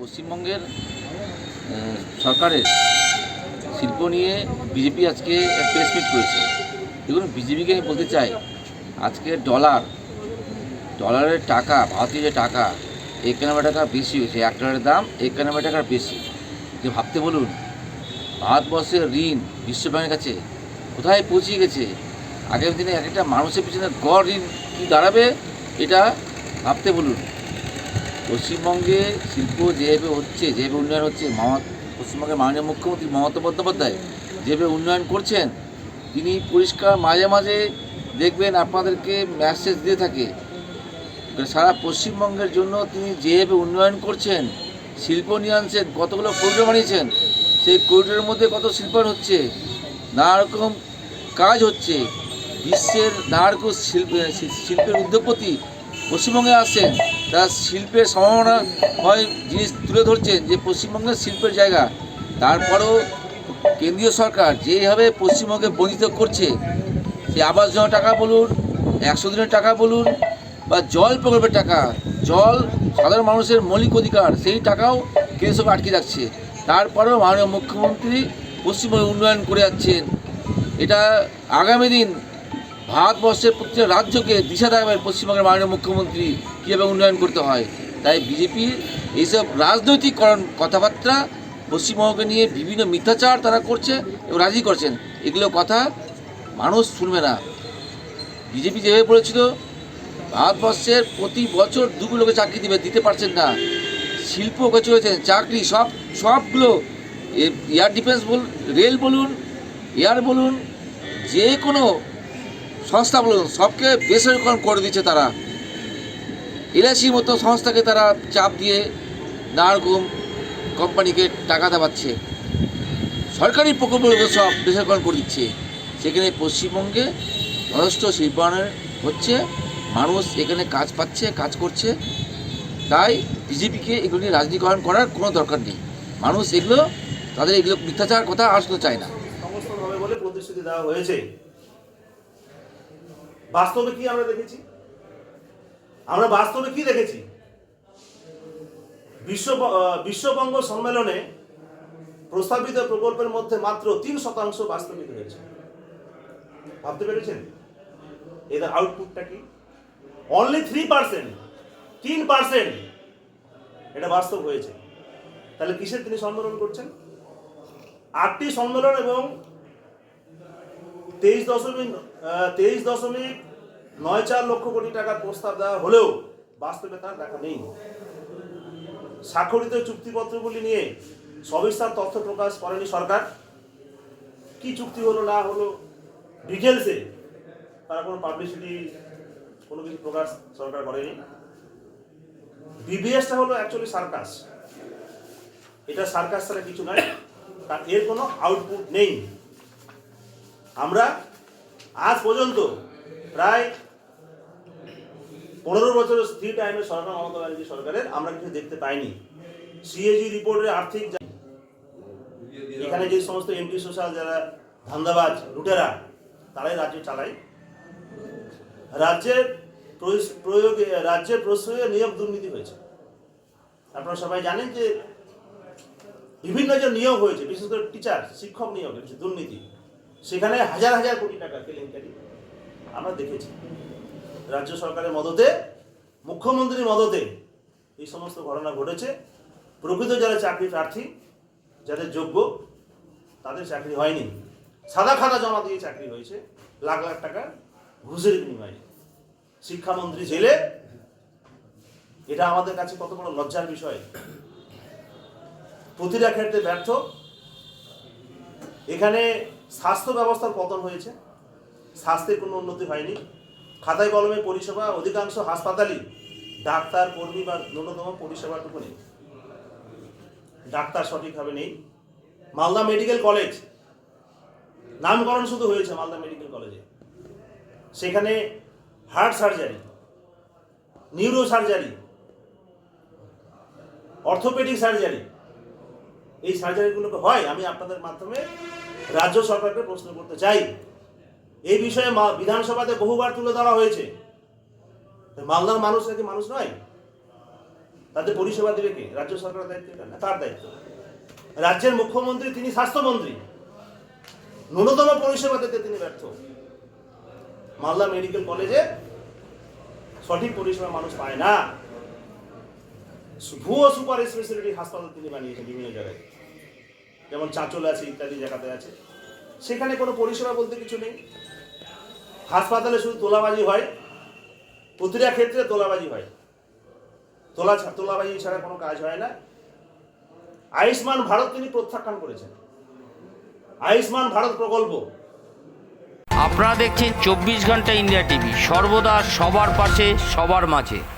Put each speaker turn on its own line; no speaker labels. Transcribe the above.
পশ্চিমবঙ্গের সরকারের শিল্প নিয়ে বিজেপি আজকে প্রেস মিট করেছে। দেখুন, বিজেপিকে আমি বলতে চাই, আজকে ডলার ডলারের টাকা, ভারতীয় যে টাকা, একানব্বই টাকা বেশি হয়েছে, এক ডলারের দাম একানব্বই টাকার বেশি। যে ভাবতে বলুন, ভারতবর্ষের ঋণ বিশ্বব্যাংকের কাছে কোথায় পৌঁছে গেছে? আগামী দিনে এক একটা মানুষের পিছনে গড় ঋণ কী দাঁড়াবে? এটা ভাবতে বলুন। পশ্চিমবঙ্গে শিল্প যেভাবে হচ্ছে, যেভাবে উন্নয়ন হচ্ছে মমতা পশ্চিমবঙ্গের মাননীয় মুখ্যমন্ত্রী মমতা বন্দ্যোপাধ্যায় যেভাবে উন্নয়ন করছেন, তিনি পরিষ্কার মাঝে মাঝে দেখবেন আপনাদেরকে মেসেজ দিয়ে থাকে। সারা পশ্চিমবঙ্গের জন্য তিনি যেভাবে উন্নয়ন করছেন, শিল্প নিয়ে আনছেন, কতগুলো করিডোর বানিয়েছেন, সেই করিডোরের মধ্যে কত শিল্পায়ন হচ্ছে নানা রকম কাজ হচ্ছে। বিশ্বের নানা রকম শিল্প, শিল্পের উদ্যোগপতি পশ্চিমবঙ্গে আসছেন, তারা শিল্পের সম্ভাবনা হয় জিনিস তুলে ধরছেন যে পশ্চিমবঙ্গের শিল্পের জায়গা। তারপরেও কেন্দ্রীয় সরকার যেভাবে পশ্চিমবঙ্গে বঞ্চিত করছে, সে আবাস যোজনা টাকা বলুন, একশো দিনের টাকা বলুন, বা জল প্রকল্পের টাকা, জল সাধারণ মানুষের মৌলিক অধিকার, সেই টাকাও কেন্দ্র সরকার আটকে রাখছে। তারপরেও মাননীয় মুখ্যমন্ত্রী পশ্চিমবঙ্গে উন্নয়ন করে যাচ্ছেন। এটা আগামী দিন ভারতবর্ষের প্রতিটা রাজ্যকে দিশা দেখাবে পশ্চিমবঙ্গের মাননীয় মুখ্যমন্ত্রী কীভাবে উন্নয়ন করতে হয়, তাই বিজেপির এইসব রাজনৈতিকরণ কথাবার্তা পশ্চিমবঙ্গকে নিয়ে বিভিন্ন মিথ্যাচার তারা করছে এবং রাজি করছেন। এগুলো কথা মানুষ শুনবে না। বিজেপি যেভাবে বলেছিল, ভারতবর্ষের প্রতি বছর দুগুলো লোকে চাকরি দিবে, দিতে পারছেন না। শিল্প চলেছেন চাকরি, সব, সবগুলো এয়ার ডিফেন্স বলুন রেল বলুন, এয়ার বলুন, যে কোনো সংস্থা বলুন, সবকে বেসরকারীকরণ করে দিচ্ছে তারা। এলআইসির মতো সংস্থাকে তারা চাপ দিয়ে নানা রকম কোম্পানিকে টাকা দেওয়াচ্ছে সরকারি প্রকল্পগুলো সব বেসরকারীকরণ করে দিচ্ছে। সেখানে পশ্চিমবঙ্গে যথেষ্ট শিল্পায়নের হচ্ছে, মানুষ এখানে কাজ পাচ্ছে, কাজ করছে। তাই বিজেপিকে এগুলো নিয়ে রাজনীতিকরণ করার কোনো দরকার নেই। মানুষ এগুলো, তাদের এগুলো মিথ্যাচার কথা শুনতে চায় না।
সমস্ত বলে প্রতিশ্রুতি দেওয়া হয়েছে। বাস্তবে কি আমরা দেখেছি? আমরা বাস্তবে কি দেখেছি? বিশ্ব বিশ্ববঙ্গ সম্মেলনে প্রস্তাবিত প্রকল্পের মধ্যে মাত্র তিন শতাংশ বাস্তবিত হয়েছে। ভাবতে পেরেছেন? এদের আউটপুটটা কি? অনলি থ্রি পার্সেন্ট তিন পার্সেন্ট এটা বাস্তব হয়েছে। তাহলে কিসের তিনি সম্মেলন করছেন? আটটি সম্মেলন এবং তেইশ দশমিক তেইশ দশমিক নয় চার লক্ষ কোটি টাকার প্রস্তাব দেওয়া হলেও বাস্তবে তার দেখা নেই। স্বাক্ষরিত চুক্তিপত্রগুলি নিয়ে সবিস্তার তথ্য প্রকাশ করেনি সরকার। কি চুক্তি হলো, না হলো, ডিটেলসে তারা কোনো পাবলিসিটি কোনো কিছু প্রকাশ সরকার করেনি। বিবিএসটা হলো অ্যাকচুয়ালি সার্কাস। এটা সার্কাস ছাড়া কিছু নয় তার এর কোনো আউটপুট নেই। আমরা আজ পর্যন্ত প্রায় পনেরো বছরের স্থির টাইমে সরকার মমতা ব্যানার্জি সরকারের, আমরা কিছু দেখতে পাইনি। সিএজি রিপোর্টের আর্থিক এখানে যে সমস্ত এমপি সোশ্যাল যারা ধান্দাবাজ, লুটেরা, তারাই রাজ্য চালায়। রাজ্যের প্রয়োগে রাজ্যের প্রশ্রয়ে নিয়োগ দুর্নীতি হয়েছে। আপনারা সবাই জানেন যে বিভিন্ন যে নিয়োগ হয়েছে, বিশেষ করে টিচার শিক্ষক নিয়োগ দুর্নীতি। সেখানে হাজার হাজার কোটি টাকা কেলেঙ্কারি আমরা দেখেছি। রাজ্য সরকারের মদতে, মুখ্যমন্ত্রীর মদতে এই সমস্ত ঘটনা ঘটেছে। প্রকৃত যারা চাকরি প্রার্থী, যাদের যোগ্য, তাদের চাকরি হয়নি। সাদা খাতা জমা দিয়ে চাকরি হয়েছে, লাখ লাখ টাকা ঘুষের বিনিময়ে। শিক্ষামন্ত্রী জেলে। এটা আমাদের কাছে কত বড় লজ্জার বিষয়। প্রতিটা ক্ষেত্রে ব্যর্থ। এখানে স্বাস্থ্য ব্যবস্থার পতন হয়েছে। স্বাস্থ্যের কোনো উন্নতি হয়নি। খাতায় কলমে পরিষেবা, অধিকাংশ হাসপাতালই ডাক্তার, কর্মী বা ন্যূনতম পরিষেবাটুকু নেই। ডাক্তার সঠিকভাবে নেই। মালদা মেডিকেল কলেজ, নামকরণ শুধু হয়েছে মালদা মেডিকেল কলেজে। সেখানে heart surgery neuro surgery orthopaedic surgery এই সার্জারিগুলোকে হয়, আমি আপনাদের মাধ্যমে রাজ্য সরকারকে প্রশ্ন করতে চাই। এই বিষয়ে বিধানসভাতে বহুবার তুলে ধরা হয়েছে। মালদার মানুষ নাকি মানুষ নয়? তাদের পরিষেবা দেবে কে? রাজ্য সরকারের দায়িত্ব তার দায়িত্ব। রাজ্যের মুখ্যমন্ত্রী, তিনি স্বাস্থ্যমন্ত্রী। ন্যূনতম পরিষেবা দিতে তিনি ব্যর্থ। মালদা মেডিকেল কলেজে সঠিক পরিষেবা মানুষ পায় না। ভুয়ো সুপার স্পেশালিটি হাসপাতাল তিনি বানিয়েছেন বিভিন্ন জায়গায়। যেমন চাঁচল আছে ইত্যাদি জায়গাতে আছে। সেখানে কোনো পরিষেবা বলতে কিছু নেই। হাসপাতালে শুধু তোলাবাজি হয়। প্রতিটা ক্ষেত্রে তোলাবাজি হয়। তোলা তোলাবাজি ছাড়া কোনো কাজ হয় না। আয়ুষ্মান ভারত তিনি প্রত্যাখ্যান করেছেন। আয়ুষ্মান ভারত প্রকল্প।
আপনারা দেখছেন চব্বিশ ঘণ্টা ইন্ডিয়া টিভি। সর্বদা সবার পাশে, সবার মাঝে।